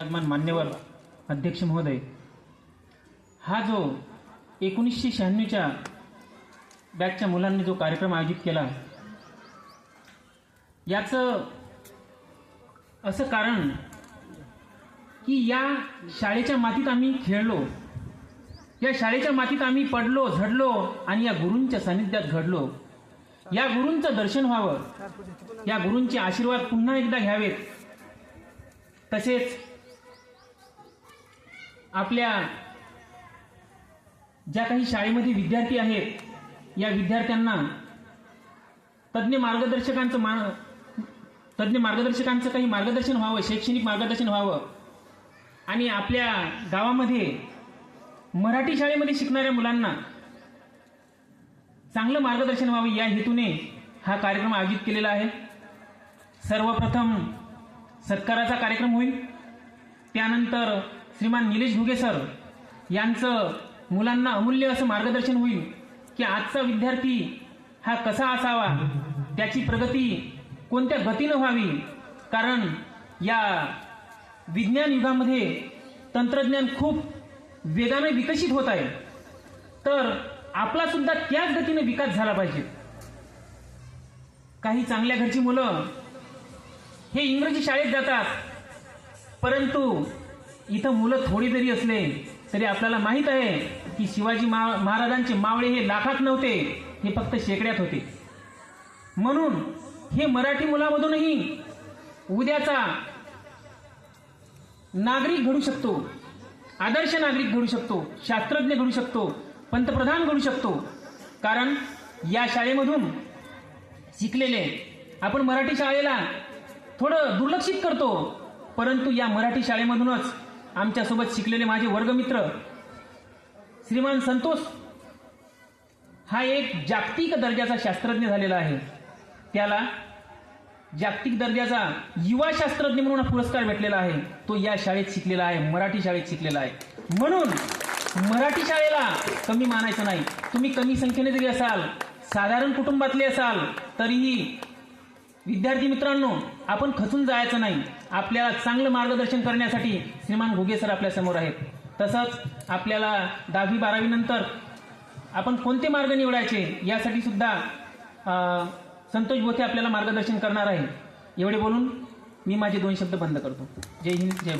मान्यवर अध्यक्ष महोदय हा जो एकोणीसशे शहाण्णवच्या बॅचच्या मुलांनी जो कार्यक्रम आयोजित केला याचं असं कारण की या शाळेच्या मातीत आम्ही खेळलो या शाळेच्या मातीत आम्ही पडलो झडलो आणि या गुरूंच्या सानिध्यात घडलो. या गुरूंचं दर्शन व्हावं या गुरूंचे आशीर्वाद पुन्हा एकदा घ्यावेत. तसेच आपल्या ज्या काही शाळेमध्ये विद्यार्थी आहेत या विद्यार्थ्यांना तज्ज्ञ मार्गदर्शकांचं मा तज्ज्ञ मार्गदर्शकांचं काही मार्गदर्शन व्हावं शैक्षणिक मार्गदर्शन व्हावं. आणि आपल्या गावामध्ये मराठी शाळेमध्ये शिकणाऱ्या मुलांना चांगलं मार्गदर्शन व्हावं या हेतूने हा कार्यक्रम आयोजित केलेला आहे. सर्वप्रथम सत्काराचा कार्यक्रम होईल. त्यानंतर श्रीमान निलेश घुगे सर यांचं मुलांना अमूल्य असं मार्गदर्शन होईल की आजचा विद्यार्थी हा कसा असावा? त्याची प्रगती कोणत्या गतीनं व्हावी? कारण या विज्ञान युगामध्ये तंत्रज्ञान खूप वेगाने विकसित होत आहे. तर आपला सुद्धा त्याच गतीने विकास झाला पाहिजे. काही चांगल्या घरची मुलं हे इंग्रजी शाळेत जातात. परंतु इथं मुलं थोडी जरी असले तरी आपल्याला माहीत आहे की शिवाजी मा- महाराजांचे मावळे हे लाखात नव्हते हे फक्त शेकड्यात होते. म्हणून हे मराठी मुलामधूनही उद्याचा नागरिक घडू शकतो आदर्श नागरिक घडू शकतो शास्त्रज्ञ घडू शकतो पंतप्रधान घडू शकतो. कारण या शाळेमधून शिकलेले आपण मराठी शाळेला थोडं दुर्लक्षित करतो परंतु या मराठी शाळेमधूनच आमच्यासोबत शिकलेले माझे वर्गमित्र श्रीमान संतोष हा एक जागतिक दर्जाचा शास्त्रज्ञ झालेला आहे. त्याला जागतिक दर्जाचा युवा शास्त्रज्ञ म्हणून हा पुरस्कार भेटलेला आहे. तो या शाळेत शिकलेला आहे मराठी शाळेत शिकलेला आहे. म्हणून मराठी शाळेला कमी मानायचं नाही. तुम्ही कमी संख्येने जरी असाल साधारण कुटुंबातले असाल तरीही विद्यार्थी मित्रांनो आपण खचून जायचं नाही. आपल्याला चांगलं मार्गदर्शन करण्यासाठी श्रीमान घुगे सर आपल्यासमोर आहेत. तसंच आपल्याला दहावी बारावी नंतर आपण कोणते मार्ग निवडायचे यासाठी सुद्धा अं, संतोष बोथे आपल्याला मार्गदर्शन करणार आहे. एवढे बोलून मी माझे दोन शब्द बंद करतो. जय हिंद जय भारत.